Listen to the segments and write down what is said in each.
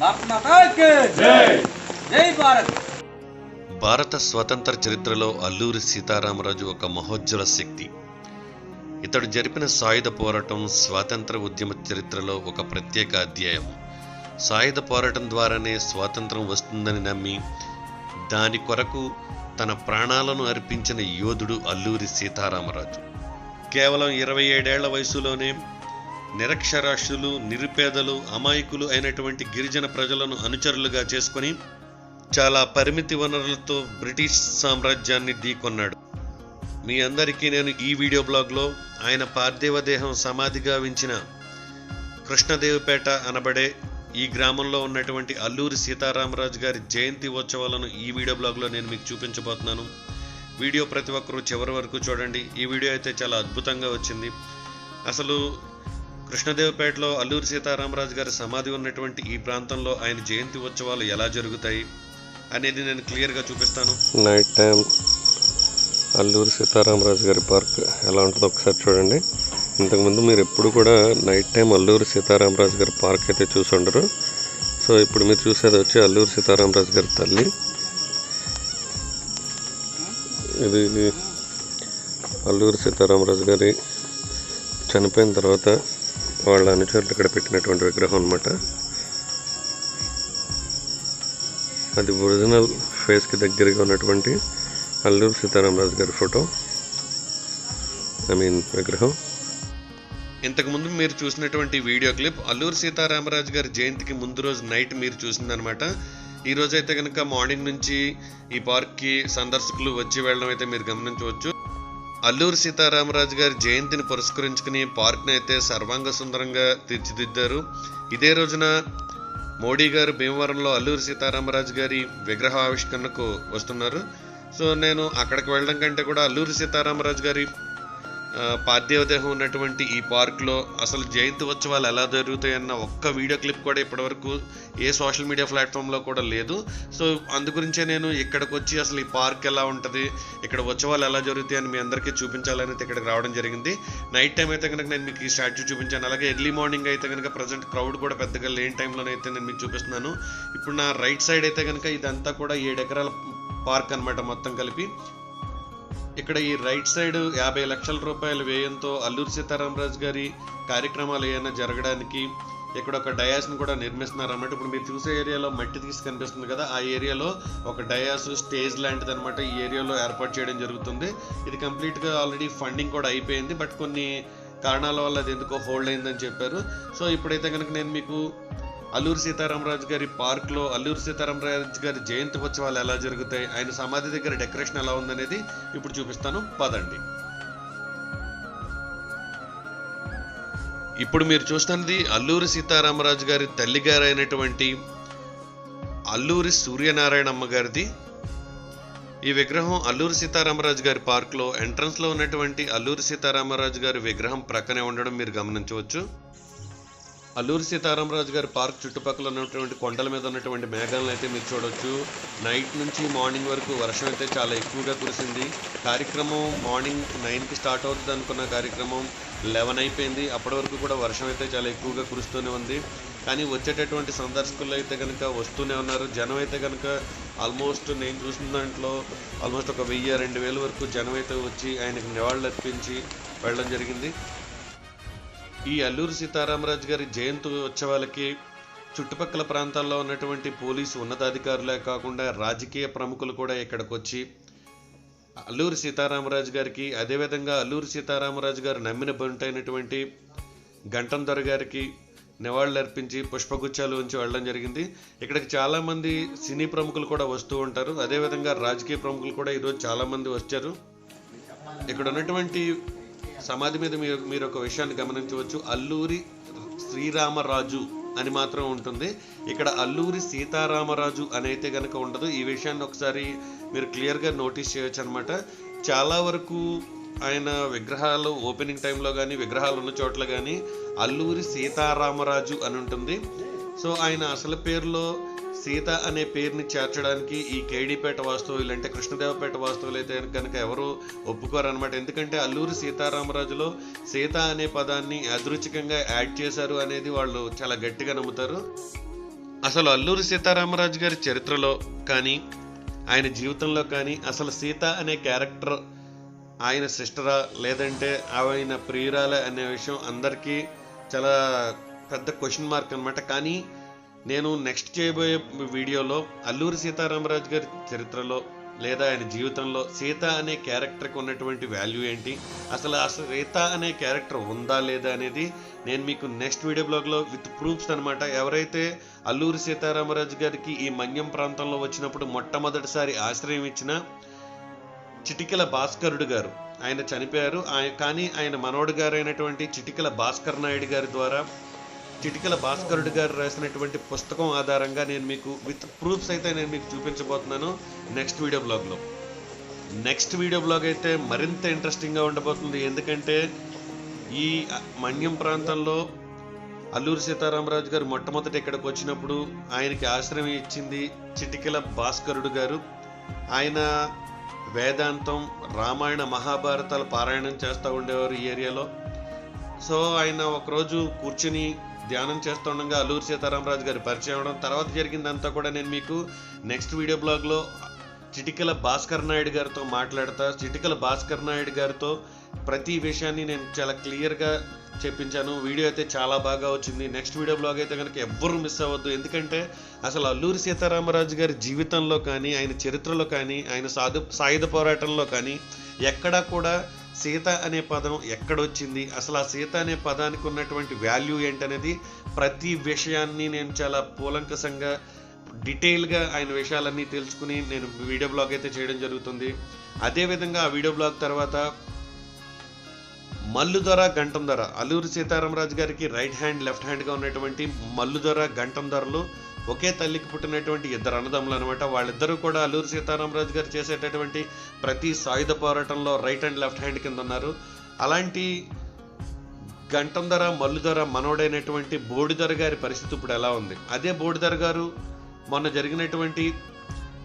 భారత్ మాతా కి జై భారత్! భారత స్వతంత్ర చరిత్రలో అల్లూరి సీతారామరాజు ఒక మహోజ్వల శక్తి. ఇతడు జరిపిన సాయుధ పోరాటం స్వాతంత్ర ఉద్యమ చరిత్రలో ఒక ప్రత్యేక అధ్యాయం. సాయుధ పోరాటం ద్వారానే స్వాతంత్రం వస్తుందని నమ్మి దాని కొరకు తన ప్రాణాలను అర్పించిన యోధుడు అల్లూరి సీతారామరాజు. కేవలం ఇరవై ఏడేళ్ళ వయసులోనే నిరక్షరాస్యులు నిరుపేదలు అమాయకులు అయినటువంటి గిరిజన ప్రజలను అనుచరులుగా చేసుకొని చాలా పరిమితి వనరులతో బ్రిటిష్ సామ్రాజ్యాన్ని ఢీకొన్నాడు. మీ అందరికీ నేను ఈ వీడియో బ్లాగ్లో ఆయన పార్థివ దేహం సమాధిగా వించిన కృష్ణదేవిపేట అనబడే ఈ గ్రామంలో ఉన్నటువంటి అల్లూరి సీతారామరాజు గారి జయంతి ఉత్సవాలను ఈ వీడియో బ్లాగ్లో నేను మీకు చూపించబోతున్నాను. వీడియో ప్రతి ఒక్కరూ చివరి వరకు చూడండి. ఈ వీడియో అయితే చాలా అద్భుతంగా వచ్చింది. అసలు కృష్ణదేవపేటలో అల్లూరి సీతారామరాజు గారి సమాధి ఉన్నటువంటి ఈ ప్రాంతంలో ఆయన జయంతి ఉత్సవాలు ఎలా జరుగుతాయి అనేది నేను క్లియర్గా చూపిస్తాను. నైట్ టైం అల్లూరి సీతారామరాజు గారి పార్క్ ఎలా ఉంటుందో ఒకసారి చూడండి. ఇంతకుముందు మీరు ఎప్పుడు కూడా నైట్ టైం అల్లూరి సీతారామరాజు గారి పార్క్ అయితే చూసి ఉండరు. సో ఇప్పుడు మీరు చూసేది వచ్చి అల్లూరి సీతారామరాజు గారి తల్లి. ఇది అల్లూరి సీతారామరాజు గారి చనిపోయిన తర్వాత వాళ్ళ అనుచరులు ఇక్కడ పెట్టినటువంటి విగ్రహం అన్నమాట. అది ఒరిజినల్ ఫేస్కి దగ్గరగా ఉన్నటువంటి అల్లూరు సీతారామరాజు గారి ఫోటో. ఐ మీన్ విగ్రహం. ఇంతకుముందు మీరు చూసినటువంటి వీడియో క్లిప్ అల్లూరు సీతారామరాజు గారి జయంతికి ముందు రోజు నైట్ మీరు చూసిందనమాట ఈ రోజు అయితే కనుక మార్నింగ్ నుంచి ఈ పార్క్కి సందర్శకులు వచ్చి వెళ్ళడం అయితే మీరు గమనించవచ్చు. అల్లూరి సీతారామరాజు గారి జయంతిని పురస్కరించుకుని పార్క్ను అయితే సర్వాంగ సుందరంగా తీర్చిదిద్దారు. ఇదే రోజున మోడీ గారు భీమవరంలో అల్లూరి సీతారామరాజు గారి విగ్రహ ఆవిష్కరణకు వస్తున్నారు. సో నేను అక్కడికి వెళ్ళడం కంటే కూడా అల్లూరి సీతారామరాజు గారి ఆ, పార్థివ దేహం ఉన్నటువంటి ఈ పార్క్లో అసలు జయంతి ఉత్సవాలు ఎలా జరుగుతాయన్న ఒక్క వీడియో క్లిప్ కూడా ఇప్పటివరకు ఏ సోషల్ మీడియా ప్లాట్ఫామ్లో కూడా లేదు. సో అందుగురించే నేను ఇక్కడికి వచ్చి అసలు ఈ పార్క్ ఎలా ఉంటుంది ఇక్కడ ఉత్సవాలు ఎలా జరుగుతాయి అని మీ అందరికీ చూపించాలని అయితే ఇక్కడికి రావడం జరిగింది. నైట్ టైం అయితే కనుక నేను మీకు ఈ స్టాచ్యూ చూపించాను. అలాగే ఎర్లీ మార్నింగ్ అయితే కనుక ప్రజెంట్ క్రౌడ్ కూడా పెద్దగా లేని టైంలోనైతే నేను మీకు చూపిస్తున్నాను. ఇప్పుడు నా రైట్ సైడ్ అయితే కనుక ఇదంతా కూడా ఏడు ఎకరాల పార్క్ అన్నమాట మొత్తం కలిపి. ఇక్కడ ఈ రైట్ సైడ్ యాభై లక్షల రూపాయల వ్యయంతో అల్లూరి సీతారామరాజు గారి కార్యక్రమాలు ఏమైనా జరగడానికి ఇక్కడ ఒక డయాస్ని కూడా నిర్మిస్తున్నారు అన్నమాట. ఇప్పుడు మీరు చూసే ఏరియాలో మట్టి తీసి కనిపిస్తుంది కదా ఆ ఏరియాలో ఒక డయాస్ స్టేజ్ లాంటిది అనమాట ఈ ఏరియాలో ఏర్పాటు చేయడం జరుగుతుంది. ఇది కంప్లీట్గా ఆల్రెడీ ఫండింగ్ కూడా అయిపోయింది బట్ కొన్ని కారణాల వల్ల అది ఎందుకో హోల్డ్ అయిందని చెప్పారు. సో ఇప్పుడైతే కనుక నేను మీకు అల్లూరి సీతారామరాజు గారి పార్క్లో అల్లూరి సీతారామరాజు గారి జయంతి ఉత్సవాలు ఎలా జరుగుతాయి ఆయన సమాధి దగ్గర డెకరేషన్ ఎలా ఉందనేది ఇప్పుడు చూపిస్తాను. పదండి. ఇప్పుడు మీరు చూస్తున్నది అల్లూరి సీతారామరాజు గారి తల్లిగారైనటువంటి అల్లూరి సూర్యనారాయణమ్మ గారిది ఈ విగ్రహం అల్లూరి సీతారామరాజు గారి పార్క్లో ఎంట్రన్స్లో ఉన్నటువంటి అల్లూరి సీతారామరాజు గారి విగ్రహం ప్రక్కనే ఉండడం మీరు గమనించవచ్చు. అల్లూరి సీతారామరాజు గారి పార్క్ చుట్టుపక్కల ఉన్నటువంటి కొండల మీద ఉన్నటువంటి మేఘాలను అయితే మీరు చూడొచ్చు. నైట్ నుంచి మార్నింగ్ వరకు వర్షం అయితే చాలా ఎక్కువగా కురిసింది. కార్యక్రమం మార్నింగ్ నైన్కి స్టార్ట్ అవుతుంది అనుకున్న కార్యక్రమం లెవెన్ అయిపోయింది. అప్పటి వరకు కూడా వర్షం అయితే చాలా ఎక్కువగా కురుస్తూనే ఉంది. కానీ వచ్చేటటువంటి సందర్శకులు అయితే కనుక వస్తూనే ఉన్నారు. జనం అయితే కనుక ఆల్మోస్ట్ నేను చూసిన దాంట్లో ఆల్మోస్ట్ ఒక వెయ్యి రెండు వేల వరకు జనం అయితే వచ్చి ఆయనకు నివాళులు అర్పించి వెళ్ళడం జరిగింది. ఈ అల్లూరి సీతారామరాజు గారి జయంతి ఉత్సవాలకి చుట్టుపక్కల ప్రాంతాల్లో ఉన్నటువంటి పోలీసు ఉన్నతాధికారులే కాకుండా రాజకీయ ప్రముఖులు కూడా ఇక్కడికి వచ్చి అల్లూరి సీతారామరాజు గారికి అదేవిధంగా అల్లూరి సీతారామరాజు గారు నమ్మిన బంటైనటువంటి గంటం దొర గారికి నివాళులు అర్పించి పుష్పగుచ్చాలు ఉంచి వెళ్ళడం జరిగింది. ఇక్కడికి చాలామంది సినీ ప్రముఖులు కూడా వస్తూ ఉంటారు. అదేవిధంగా రాజకీయ ప్రముఖులు కూడా ఈరోజు చాలామంది వచ్చారు. ఇక్కడ ఉన్నటువంటి సమాధి మీద మీరు మీరు ఒక విషయాన్ని గమనించవచ్చు. అల్లూరి శ్రీరామరాజు అని మాత్రం ఉంటుంది. ఇక్కడ అల్లూరి సీతారామరాజు అని అయితే కనుక ఉండదు. ఈ విషయాన్ని ఒకసారి మీరు క్లియర్గా నోటీస్ చేయొచ్చు అనమాట చాలా వరకు ఆయన విగ్రహాలు ఓపెనింగ్ టైంలో కానీ విగ్రహాలు ఉన్న చోట్ల కానీ అల్లూరి సీతారామరాజు అని ఉంటుంది. సో ఆయన అసలు పేరులో సీత అనే పేరుని చేర్చడానికి ఈ కేడీపేట వాస్తవులు అంటే కృష్ణదేవపేట వాస్తవులు అయితే కనుక ఎవరు ఒప్పుకోరు అనమాట ఎందుకంటే అల్లూరి సీతారామరాజులో సీత అనే పదాన్ని యాదృచ్ఛికంగా యాడ్ చేశారు అనేది వాళ్ళు చాలా గట్టిగా నమ్ముతారు. అసలు అల్లూరి సీతారామరాజు గారి చరిత్రలో కానీ ఆయన జీవితంలో కానీ అసలు సీత అనే క్యారెక్టర్ ఆయన సిస్టరా లేదంటే ఆయన ప్రియురాల అనే విషయం అందరికీ చాలా పెద్ద క్వశ్చన్ మార్క్ అనమాట కానీ నేను నెక్స్ట్ చేయబోయే వీడియోలో అల్లూరి సీతారామరాజు గారి చరిత్రలో లేదా ఆయన జీవితంలో సీత అనే క్యారెక్టర్కి ఉన్నటువంటి వాల్యూ ఏంటి? అసలు ఆ సీత అనే క్యారెక్టర్ ఉందా లేదా అనేది నేను మీకు నెక్స్ట్ వీడియో బ్లాగ్లో విత్ ప్రూఫ్స్ అనమాట ఎవరైతే అల్లూరి సీతారామరాజు గారికి ఈ మన్యం ప్రాంతంలో వచ్చినప్పుడు మొట్టమొదటిసారి ఆశ్రయం ఇచ్చిన చిటికల భాస్కరుడు గారు ఆయన చనిపోయారు. కానీ ఆయన మనోడు గారైనటువంటి చిటికల భాస్కర్ నాయుడు గారి ద్వారా చిటికల భాస్కరుడు గారు రాసినటువంటి పుస్తకం ఆధారంగా నేను మీకు విత్ ప్రూఫ్స్ అయితే నేను మీకు చూపించబోతున్నాను నెక్స్ట్ వీడియో బ్లాగ్లో. నెక్స్ట్ వీడియో బ్లాగ్ అయితే మరింత ఇంట్రెస్టింగ్గా ఉండబోతుంది. ఎందుకంటే ఈ మన్యం ప్రాంతంలో అల్లూరి సీతారామరాజు గారు మొట్టమొదటి ఇక్కడికి వచ్చినప్పుడు ఆయనకి ఆశ్రయం ఇచ్చింది చిటికల భాస్కరుడు గారు. ఆయన వేదాంతం రామాయణ మహాభారతాలు పారాయణం చేస్తూ ఉండేవారు ఈ ఏరియాలో. సో ఆయన ఒకరోజు కూర్చుని ధ్యానం చేస్తుండగా అల్లూరి సీతారామరాజు గారి పరిచయం అవడం తర్వాత జరిగిందంతా కూడా నేను మీకు నెక్స్ట్ వీడియో బ్లాగ్లో చిటికల భాస్కర్ నాయుడు గారితో మాట్లాడతా చిటికల భాస్కర్ నాయుడు గారితో ప్రతి విషయాన్ని నేను చాలా క్లియర్గా చెప్పించాను. వీడియో అయితే చాలా బాగా వచ్చింది. నెక్స్ట్ వీడియో బ్లాగ్ అయితే కనుక ఎవ్వరూ మిస్ అవ్వద్దు. ఎందుకంటే అసలు అల్లూరి సీతారామరాజు గారి జీవితంలో కానీ ఆయన చరిత్రలో కానీ ఆయన సాధు సాయుధ పోరాటంలో కానీ ఎక్కడా కూడా సీత అనే పదం ఎక్కడొచ్చింది? అసలు ఆ సీత అనే పదానికి ఉన్నటువంటి వాల్యూ ఏంటనేది ప్రతి విషయాన్ని నేను చాలా పూలంకసంగా డీటెయిల్గా ఆయన విషయాలన్నీ తెలుసుకుని నేను వీడియో బ్లాగ్ అయితే చేయడం జరుగుతుంది. అదేవిధంగా ఆ వీడియో బ్లాగ్ తర్వాత మల్లుదొర గంటం ధర. అల్లూరి సీతారామరాజు గారికి రైట్ హ్యాండ్ లెఫ్ట్ హ్యాండ్గా ఉన్నటువంటి మల్లుదొర గంటం ధరలు ఒకే తల్లికి పుట్టినటువంటి ఇద్దరు అన్నదమ్ములు అనమాట వాళ్ళిద్దరూ కూడా అల్లూరి సీతారామరాజు గారు చేసేటటువంటి ప్రతి సాయుధ పోరాటంలో రైట్ అండ్ లెఫ్ట్ హ్యాండ్ కింద ఉన్నారు. అలాంటి గంటం ధర మల్లుధర మనోడైనటువంటి బోడిధర గారి పరిస్థితి ఇప్పుడు ఎలా ఉంది? అదే బోడిధర గారు మొన్న జరిగినటువంటి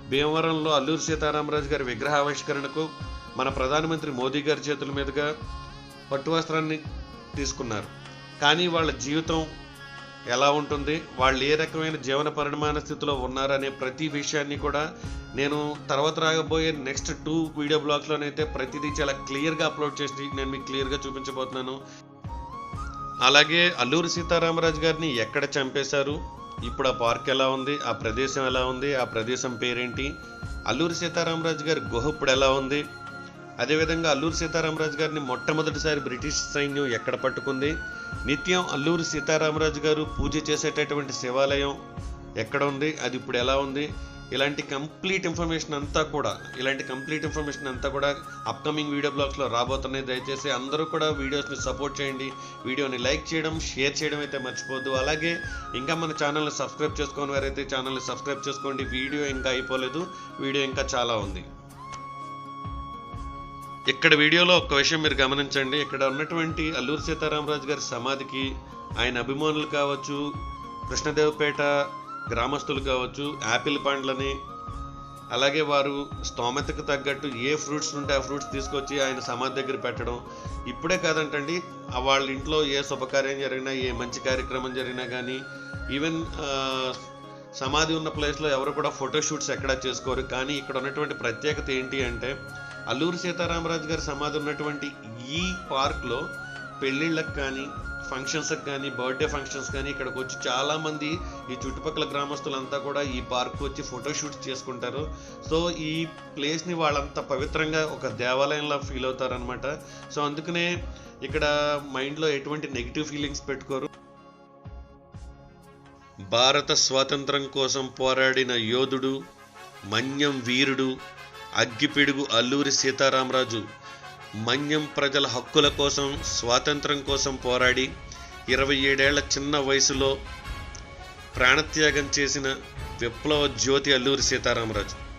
భీమవరంలో అల్లూరి సీతారామరాజు గారి విగ్రహావిష్కరణకు మన ప్రధానమంత్రి మోదీ గారి చేతుల మీదుగా పట్టు వస్త్రాన్ని తీసుకున్నారు. కానీ వాళ్ళ జీవితం ఎలా ఉంటుంది? వాళ్ళు ఏ రకమైన జీవన పరిమాణ స్థితిలో ఉన్నారనే ప్రతి విషయాన్ని కూడా నేను తర్వాత రాగబోయే నెక్స్ట్ టూ వీడియో బ్లాగ్స్లోనైతే ప్రతిదీ చాలా క్లియర్గా అప్లోడ్ చేసి నేను మీకు క్లియర్గా చూపించబోతున్నాను. అలాగే అల్లూరి సీతారామరాజు గారిని ఎక్కడ చంపేశారు? ఇప్పుడు ఆ పార్క్ ఎలా ఉంది? ఆ ప్రదేశం ఎలా ఉంది? ఆ ప్రదేశం పేరేంటి? అల్లూరి సీతారామరాజు గారి గుహ ఇప్పుడు ఎలా ఉంది? అదేవిధంగా అల్లూరి సీతారామరాజు గారిని మొట్టమొదటిసారి బ్రిటిష్ సైన్యం ఎక్కడ పట్టుకుంది? నిత్యం అల్లూరి సీతారామరాజు గారు పూజ చేసేటటువంటి శివాలయం ఎక్కడ ఉంది? అది ఇప్పుడు ఎలా ఉంది? ఇలాంటి కంప్లీట్ ఇన్ఫర్మేషన్ అంతా కూడా ఇలాంటి కంప్లీట్ ఇన్ఫర్మేషన్ అంతా కూడా అప్కమింగ్ వీడియో బ్లాగ్స్లో రాబోతున్నాయి. దయచేసి అందరూ కూడా వీడియోస్ని సపోర్ట్ చేయండి. వీడియోని లైక్ చేయడం షేర్ చేయడం అయితే మర్చిపోద్దు అలాగే ఇంకా మన ఛానల్ని సబ్స్క్రైబ్ చేసుకోని వారైతే ఛానల్ని సబ్స్క్రైబ్ చేసుకోండి. వీడియో ఇంకా అయిపోలేదు. వీడియో ఇంకా చాలా ఉంది. ఇక్కడ వీడియోలో ఒక విషయం మీరు గమనించండి. ఇక్కడ ఉన్నటువంటి అల్లూరి సీతారామరాజు గారి సమాధికి ఆయన అభిమానులు కావచ్చు కృష్ణదేవపేట గ్రామస్తులు కావచ్చు యాపిల్ పండ్లని అలాగే వారు స్తోమతకు తగ్గట్టు ఏ ఫ్రూట్స్ ఉంటే ఆ ఫ్రూట్స్ తీసుకొచ్చి ఆయన సమాధి దగ్గర పెట్టడం. ఇప్పుడే కాదంటండి వాళ్ళ ఇంట్లో ఏ శుభకార్యం జరిగినా ఏ మంచి కార్యక్రమం జరిగినా కానీ ఈవెన్ సమాధి ఉన్న ప్లేస్లో ఎవరు కూడా ఫోటోషూట్స్ ఎక్కడా చేసుకోరు. కానీ ఇక్కడ ఉన్నటువంటి ప్రత్యేకత ఏంటి అంటే అల్లూరు సీతారామరాజు గారి సమాధి ఉన్నటువంటి ఈ పార్క్లో పెళ్ళిళ్ళకి కానీ ఫంక్షన్స్కి కానీ బర్త్డే ఫంక్షన్స్ కానీ ఇక్కడికి వచ్చి చాలామంది ఈ చుట్టుపక్కల గ్రామస్తులంతా కూడా ఈ పార్క్ వచ్చి ఫోటోషూట్స్ చేసుకుంటారు. సో ఈ ప్లేస్ని వాళ్ళంతా పవిత్రంగా ఒక దేవాలయంలా ఫీల్ అవుతారనమాట సో అందుకనే ఇక్కడ మైండ్లో ఎటువంటి నెగిటివ్ ఫీలింగ్స్ పెట్టుకోరు. భారత స్వాతంత్రం కోసం పోరాడిన యోధుడు మన్యం వీరుడు అగ్గిపిడుగు అల్లూరి సీతారామరాజు మన్యం ప్రజల హక్కుల కోసం స్వాతంత్రం కోసం పోరాడి ఇరవై ఏడేళ్ళ చిన్న వయసులో ప్రాణత్యాగం చేసిన విప్లవ జ్యోతి అల్లూరి సీతారామరాజు.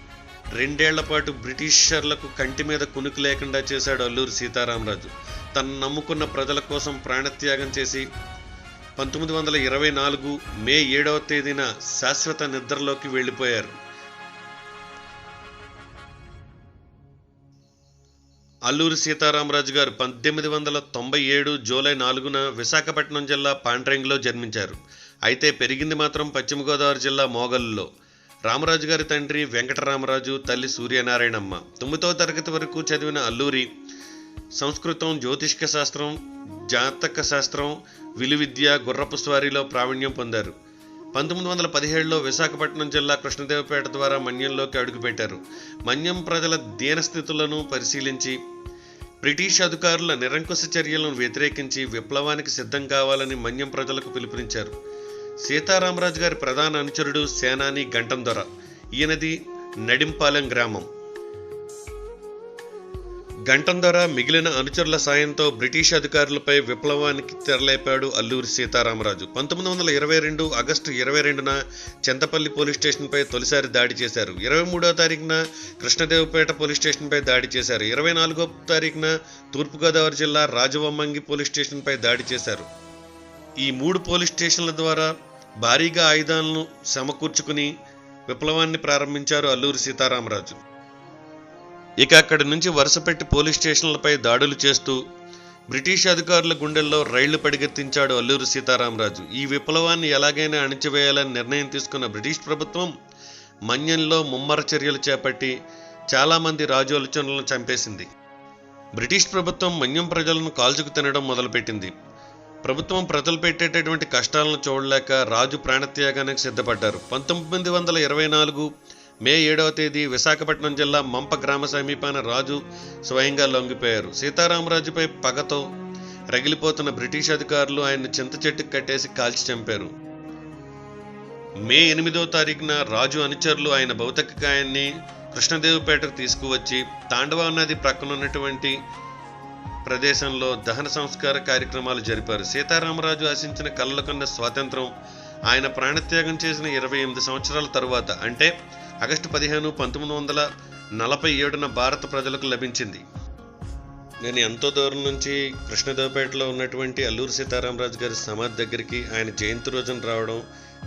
రెండేళ్ళ పాటు బ్రిటిషర్లకు కంటి మీద కునుకు లేకుండా చేశాడు అల్లూరి సీతారామరాజు. తను నమ్ముకున్న ప్రజల కోసం ప్రాణత్యాగం చేసి పంతొమ్మిది వందల ఇరవై నాలుగు మే ఏడవ తేదీన శాశ్వత నిద్రలోకి వెళ్ళిపోయారు. అల్లూరి సీతారామరాజు గారు పద్దెనిమిది వందల తొంభై ఏడు జూలై నాలుగున విశాఖపట్నం జిల్లా పాండ్రంగిలో జన్మించారు. అయితే పెరిగింది మాత్రం పశ్చిమ గోదావరి జిల్లా మోగల్లో రామరాజు గారి తండ్రి వెంకటరామరాజు తల్లి సూర్యనారాయణమ్మ. తొమ్మిదవ తరగతి వరకు చదివిన అల్లూరి సంస్కృతం జ్యోతిష్క శాస్త్రం జాతక శాస్త్రం విలువిద్య గుర్రపు స్వారీలో ప్రావీణ్యం పొందారు. పంతొమ్మిది వందల పదిహేడులో విశాఖపట్నం జిల్లా కృష్ణదేవపేట ద్వారా మన్యంలోకి అడుగుపెట్టారు. మన్యం ప్రజల దీనస్థితులను పరిశీలించి బ్రిటిష్ అధికారుల నిరంకుశ చర్యలను వ్యతిరేకించి విప్లవానికి సిద్ధం కావాలని మన్యం ప్రజలకు పిలుపునిచ్చారు. సీతారామరాజు గారి ప్రధాన అనుచరుడు సేనాని గంటం దొర. ఈయనది నడింపాలెం గ్రామం. గంటం ద్వారా మిగిలిన అనుచరుల సాయంతో బ్రిటిష్ అధికారులపై విప్లవానికి తెరలేపాడు అల్లూరి సీతారామరాజు. పంతొమ్మిది వందల ఇరవై రెండు ఆగస్టు ఇరవై రెండున చింతపల్లి పోలీస్ స్టేషన్పై తొలిసారి దాడి చేశారు. ఇరవై మూడో తారీఖున కృష్ణదేవపేట పోలీస్ స్టేషన్పై దాడి చేశారు. ఇరవై నాలుగో తారీఖున తూర్పుగోదావరి జిల్లా రాజవమ్మంగి పోలీస్ స్టేషన్పై దాడి చేశారు. ఈ మూడు పోలీస్ స్టేషన్ల ద్వారా భారీగా ఆయుధాలను సమకూర్చుకుని విప్లవాన్ని ప్రారంభించారు అల్లూరి సీతారామరాజు. ఇక అక్కడి నుంచి వరుసపెట్టి పోలీస్ స్టేషన్లపై దాడులు చేస్తూ బ్రిటిష్ అధికారుల గుండెల్లో రైళ్ళు పడిగెత్తించాడు అల్లూరి సీతారామరాజు. ఈ విప్లవాన్ని ఎలాగైనా అణిచివేయాలని నిర్ణయం తీసుకున్న బ్రిటిష్ ప్రభుత్వం మన్యంలో ముమ్మర చర్యలు చేపట్టి చాలామంది రాజోలచనలను చంపేసింది. బ్రిటిష్ ప్రభుత్వం మన్యం ప్రజలను కాల్చుకు తినడం మొదలుపెట్టింది. ప్రభుత్వం ప్రజలు పెట్టేటటువంటి కష్టాలను చూడలేక రాజు ప్రాణత్యాగానికి సిద్ధపడ్డారు. పంతొమ్మిది వందల ఇరవై నాలుగు మే ఏడవ తేదీ విశాఖపట్నం జిల్లా మంప గ్రామ సమీపాన రాజు స్వయంగా లొంగిపోయారు. సీతారామరాజుపై పగతో రగిలిపోతున్న బ్రిటిష్ అధికారులు ఆయన్ని చింత చెట్టుకు కట్టేసి కాల్చి చంపారు. మే ఎనిమిదో తారీఖున రాజు అనుచరులు ఆయన భౌతికకాయాన్ని కృష్ణదేవిపేటకు తీసుకువచ్చి తాండవ నది ప్రక్కన ఉన్నటువంటి ప్రదేశంలో దహన సంస్కార కార్యక్రమాలు జరిపారు. సీతారామరాజు ఆశించిన కళ్ళకున్న స్వాతంత్రం ఆయన ప్రాణత్యాగం చేసిన ఇరవై ఎనిమిది సంవత్సరాల తరువాత అంటే ఆగస్టు పదిహేను పంతొమ్మిది వందల నలభై ఏడున భారత ప్రజలకు లభించింది. నేను ఎంతో దూరం నుంచి కృష్ణదేవపేటలో ఉన్నటువంటి అల్లూరి సీతారామరాజు గారి సమాధి దగ్గరికి ఆయన జయంతి రోజున రావడం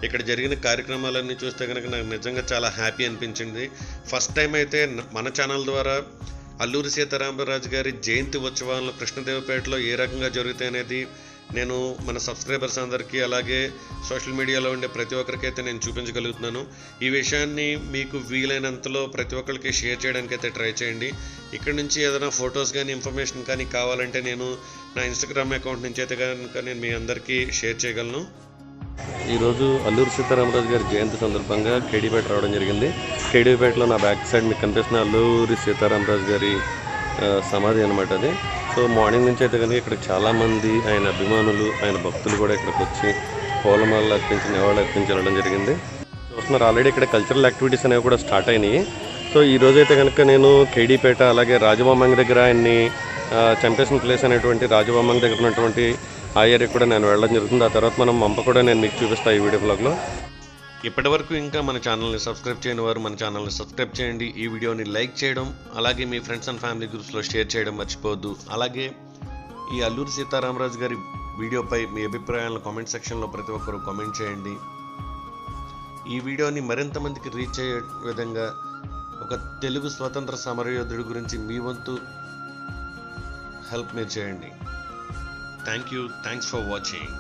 ఇక్కడ జరిగిన కార్యక్రమాలన్నీ చూస్తే కనుక నాకు నిజంగా చాలా హ్యాపీ అనిపించింది. ఫస్ట్ టైం అయితే మన ఛానల్ ద్వారా అల్లూరి సీతారామరాజు గారి జయంతి ఉత్సవాలను కృష్ణదేవపేటలో ఏ రకంగా జరుగుతాయి అనేది నేను మన సబ్స్క్రైబర్స్ అందరికీ అలాగే సోషల్ మీడియాలో ఉండే ప్రతి ఒక్కరికైతే నేను చూపించగలుగుతున్నాను. ఈ విషయాన్ని మీకు వీలైనంతలో ప్రతి ఒక్కరికి షేర్ చేయడానికి అయితే ట్రై చేయండి. ఇక్కడ నుంచి ఏదైనా ఫొటోస్ కానీ ఇన్ఫర్మేషన్ కానీ కావాలంటే నేను నా ఇన్స్టాగ్రామ్ అకౌంట్ నుంచి అయితే కనుక నేను మీ అందరికీ షేర్ చేయగలను. ఈరోజు అల్లూరి సీతారామరాజు గారి జయంతి సందర్భంగా కేడీపేట రావడం జరిగింది. కేడీపేటలో నా బ్యాక్ సైడ్ మీకు కనిపిస్తున్న అల్లూరి సీతారామరాజు గారి సమాధి అనమాట అది. సో మార్నింగ్ నుంచి అయితే కనుక ఇక్కడ చాలామంది ఆయన అభిమానులు ఆయన భక్తులు కూడా ఇక్కడికి వచ్చి పూలమాలలు అర్పించి నివాళులు అర్పించి వెళ్ళడం జరిగింది. చూస్తున్నారు ఆల్రెడీ ఇక్కడ కల్చరల్ యాక్టివిటీస్ అనేవి కూడా స్టార్ట్ అయినాయి. సో ఈ రోజైతే కనుక నేను కేడీపేట అలాగే రాజబొమ్మంగి దగ్గర ఆయన్ని చంపేసిన ప్లేస్ అనేటువంటి రాజబొమ్మంగి దగ్గర ఉన్నటువంటి ఆ ఏరియా కూడా నేను వెళ్ళడం జరుగుతుంది. ఆ తర్వాత మనం మంప కూడా నేను మీకు చూపిస్తాను ఈ వీడియో బ్లాగ్లో ఇప్పటి వరకు ఇంకా మన ఛానల్ని సబ్స్క్రైబ్ చేయని వారు మన ఛానల్ని సబ్స్క్రైబ్ చేయండి. ఈ వీడియోని లైక్ చేయడం అలాగే మీ ఫ్రెండ్స్ అండ్ ఫ్యామిలీ గ్రూప్స్లో షేర్ చేయడం మర్చిపోవద్దు. అలాగే ఈ అల్లూరి సీతారామరాజు గారి వీడియోపై మీ అభిప్రాయాలను కామెంట్ సెక్షన్లో ప్రతి ఒక్కరూ కామెంట్ చేయండి. ఈ వీడియోని మరింత మందికి రీచ్ అయ్యే విధంగా ఒక తెలుగు స్వతంత్ర సమరయోధుడి గురించి మీ వంతు హెల్ప్ మీరు చేయండి. Thank you thanks for watching